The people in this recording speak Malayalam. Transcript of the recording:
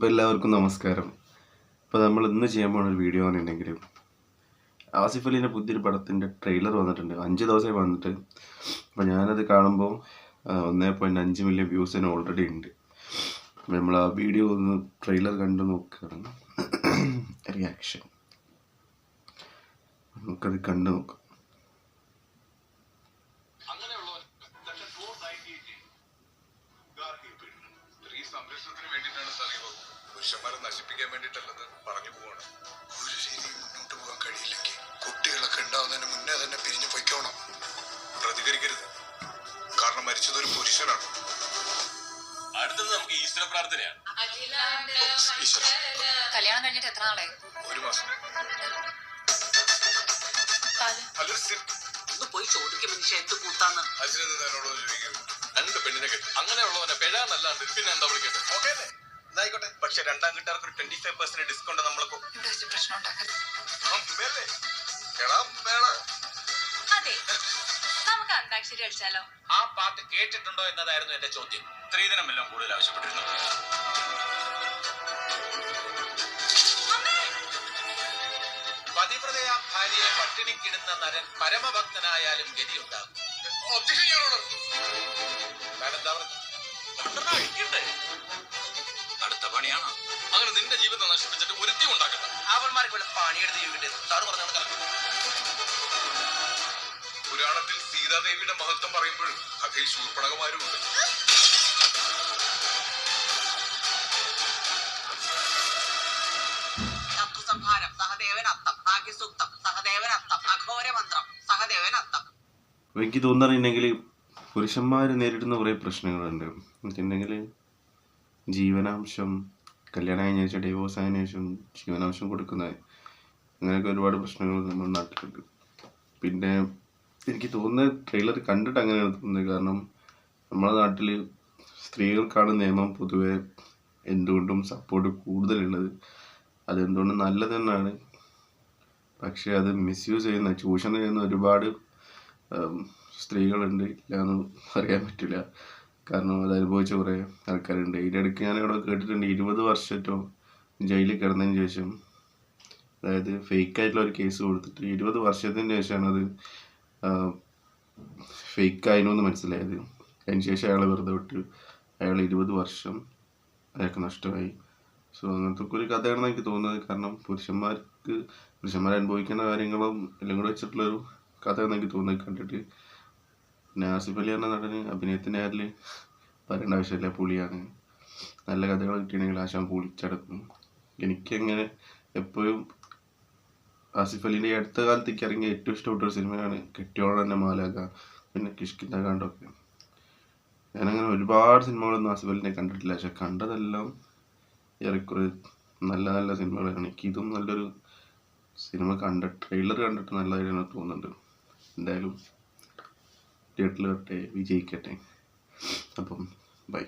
അപ്പോൾ എല്ലാവർക്കും നമസ്കാരം. ഇപ്പോൾ നമ്മൾ ഇന്ന് ചെയ്യാൻ പോകുന്ന ഒരു വീഡിയോ ആണെന്നുണ്ടെങ്കിൽ ആസിഫ് അലീന്റെ പുതിയൊരു പടത്തിന്റെ ട്രെയിലർ വന്നിട്ടുണ്ട്. അഞ്ച് ദിവസമായി വന്നിട്ട്. അപ്പോൾ ഞാനത് കാണുമ്പോൾ ഒന്നേ പോയിന്റ് അഞ്ച് മില്യൺ വ്യൂസിന് ഓൾറെഡി ഉണ്ട്. നമ്മൾ ആ വീഡിയോ ഒന്ന് ട്രെയിലർ കണ്ടു നോക്കുകയാണ് റിയാക്ഷൻ നമുക്കത് കണ്ടു നോക്കാം. സംരക്ഷണത്തിന് വേണ്ടിയിട്ടാണ് പുരുഷന്മാരെ നശിപ്പിക്കാൻ വേണ്ടിട്ടല്ലത് പറഞ്ഞു പോവാണ്. ഒരു രീതിയിൽ മുന്നോട്ട് പോകാൻ കഴിയില്ലെങ്കിൽ കുട്ടികളൊക്കെ ഉണ്ടാവുന്നതിന് മുന്നേ തന്നെ പിരിഞ്ഞു പൊയ്ക്കോണം. പ്രതികരിക്കരുത്. കാരണം മരിച്ചത് ഒരു പുരുഷനാണ്. അടുത്തത് നമുക്ക് ഈശ്വര പ്രാർത്ഥനയാണ്. കല്യാണം കഴിഞ്ഞിട്ട് എത്ര നാളെ ഒരു മാസം. അല്ല സിർ ഒന്ന് പോയി ചോദിക്കും മനുഷ്യ എന്ത് കൂത്താന്ന്. അച്ഛനെന്ന് എന്നോടൊന്ന് ചോദിക്കൂ. രണ്ട് പെണ്ണിനെ കെട്ടി. അങ്ങനെയുള്ളവനെ പെഴാന്നല്ലാണ്ട് പിന്നെ എന്താ വിളിക്കട്ടെ ഓക്കെ എന്നായിക്കോട്ടെ പക്ഷെ രണ്ടാം കിട്ടാർക്ക് ഒരു ട്വന്റി ഫൈവ് പെർസെന്റ് ഡിസ്കൗണ്ട് വെച്ച് പ്രശ്നം ഉണ്ടാക്കരുത്. അതെ. നമുക്ക് അന്താക്ഷരി കളിച്ചാലോ ആ പാട്ട് കേട്ടിട്ടുണ്ടോ എന്നതായിരുന്നു എന്റെ ചോദ്യം. സ്ത്രീധനം എല്ലാം കൂടുതൽ ആവശ്യപ്പെട്ടിരുന്നു. പതിവ്രതയാ ഭാര്യയെ പട്ടിണിക്കിടുന്ന നരൻ പരമഭക്തനായാലും ഗതിയുണ്ടാകും. പറഞ്ഞത്? രണ്ടെണ്ണം അടിക്കണ്ടേ? അടുത്ത പണിയാണ്. അങ്ങനെ നിന്റെ ജീവിതം നശിപ്പിച്ചിട്ട് ഒരുത്തി ഉണ്ടാക്കട്ടെ. അവന്മാർക്ക് വല്ല പണിയെടുത്ത് ജീവിക്കേണ്ടത് സാറ് കറക്റ്റ് പുരാണത്തിൽ സീതാദേവിയുടെ മഹത്വം പറയുമ്പോഴും കഥയിൽ ശൂർപ്പണകമാരും ഉണ്ട് ശത്രുസംഹാരം സഹദേവൻ അത്തം ഭാഗ്യസൂക്തം സഹദേവൻ അത്തം അഘോര സഹദേവൻ അത്തം അപ്പോൾ എനിക്ക് തോന്നുന്നുണ്ടെങ്കിൽ പുരുഷന്മാർ നേരിടുന്ന കുറേ പ്രശ്നങ്ങളുണ്ട്. എന്നുവെച്ചിട്ടുണ്ടെങ്കിൽ ജീവനാംശം കല്യാണം കഴിഞ്ഞ ശേഷം ഡിവോഴ്സ് ആയതിനു ശേഷം ജീവനാംശം കൊടുക്കുന്നത്. അങ്ങനെയൊക്കെ ഒരുപാട് പ്രശ്നങ്ങൾ നമ്മുടെ നാട്ടിലുണ്ട്. പിന്നെ എനിക്ക് തോന്നുന്നത് ട്രെയിലർ കണ്ടിട്ട് അങ്ങനെയാണ് തോന്നുന്നത്. കാരണം നമ്മുടെ നാട്ടിൽ സ്ത്രീകൾക്കാണ് നിയമം പൊതുവെ എന്തുകൊണ്ടും സപ്പോർട്ട് കൂടുതലുള്ളത്. അതെന്തുകൊണ്ടും നല്ലത് തന്നെയാണ് പക്ഷേ അത് മിസ്യൂസ് ചെയ്യുന്ന ചൂഷണം ചെയ്യുന്ന ഒരുപാട് സ്ത്രീകളുണ്ട്. ഇല്ല എന്ന് പറയാൻ പറ്റില്ല. കാരണം അത് അനുഭവിച്ച കുറേ ആൾക്കാരുണ്ട്. ഇടയ്ക്ക് ഞാൻ ഇവിടെ കേട്ടിട്ടുണ്ട് ഇരുപത് വർഷത്തോ ജയിലിൽ കിടന്നതിന് ശേഷം അതായത് ഫേക്ക് ആയിട്ടുള്ള ഒരു കേസ് കൊടുത്തിട്ട് ഇരുപത് വർഷത്തിന് ശേഷമാണ് അത് ഫേക്ക് ആയിരുന്നു എന്ന് മനസ്സിലായത്. അതിന് ശേഷം അയാളെ വെറുതെ വിട്ട് അയാൾ ഇരുപത് വർഷം അയാൾക്ക് നഷ്ടമായി. സോ അങ്ങനത്തെ ഒരു കഥയാണെന്ന് എനിക്ക് തോന്നുന്നത്. കാരണം പുരുഷന്മാർക്ക് പുരുഷന്മാർ അനുഭവിക്കുന്ന കാര്യങ്ങളും എല്ലാം കൂടെ വെച്ചിട്ടുള്ളൊരു കഥയാണെന്ന് എനിക്ക് തോന്നുന്നത്. കണ്ടിട്ട് പിന്നെ ആസിഫ് അലി എന്ന നടന് അഭിനയത്തിന്റെ കാര്യത്തിൽ പറയേണ്ട ആവശ്യമില്ല. പുളിയാണ്. നല്ല കഥകൾ കിട്ടിയാണെങ്കിൽ ആശാൻ പൊളിച്ചടക്കും. എനിക്കങ്ങനെ എപ്പോഴും ആസിഫ് അലിന്റെ അടുത്ത കാലത്തേക്ക് ഇറങ്ങിയ ഏറ്റവും ഇഷ്ടപ്പെട്ട ഒരു സിനിമയാണ് കെട്ടിയോളം തന്നെ മാലാക പിന്നെ കിഷ്കിന്ത കാണ്ടൊക്കെ ഞാനങ്ങനെ ഒരുപാട് സിനിമകളൊന്നും ആസിഫ് അലിനെ കണ്ടിട്ടില്ല. പക്ഷെ കണ്ടതെല്ലാം ഏറെക്കുറെ നല്ല നല്ല സിനിമകളാണ്. എനിക്ക് ഇതും നല്ലൊരു സിനിമ കണ്ട ട്രെയിലർ കണ്ടിട്ട് നല്ലതായിട്ട് തോന്നുന്നുണ്ട് എന്തായാലും തിയേറ്ററിൽ വരട്ടെ വിജയിക്കട്ടെ. അപ്പം ബൈ.